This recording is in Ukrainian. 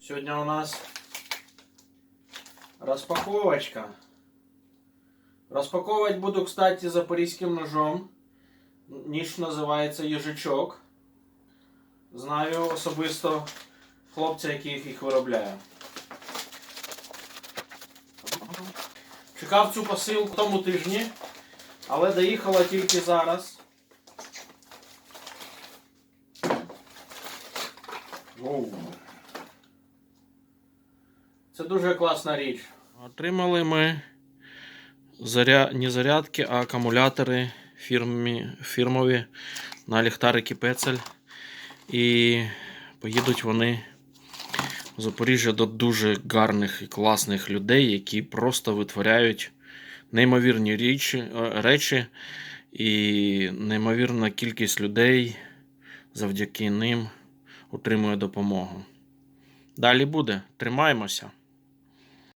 Сегодня у нас распаковочка. Распаковывать буду, кстати, запорізьким ножом. Ніж називається їжачок. Знаю особисто хлопця, який їх виробляє. Чекав цю посилку тому тижні, але доїхала тільки зараз. Це дуже класна річ. Отримали ми заря... не зарядки, а акумулятори фірмі... фірмові на ліхтарики Пецель. І поїдуть вони в Запоріжжя до дуже гарних і класних людей, які просто витворяють неймовірні річі, е, речі, і неймовірна кількість людей завдяки ним отримує допомогу. Далі буде. Тримаємося.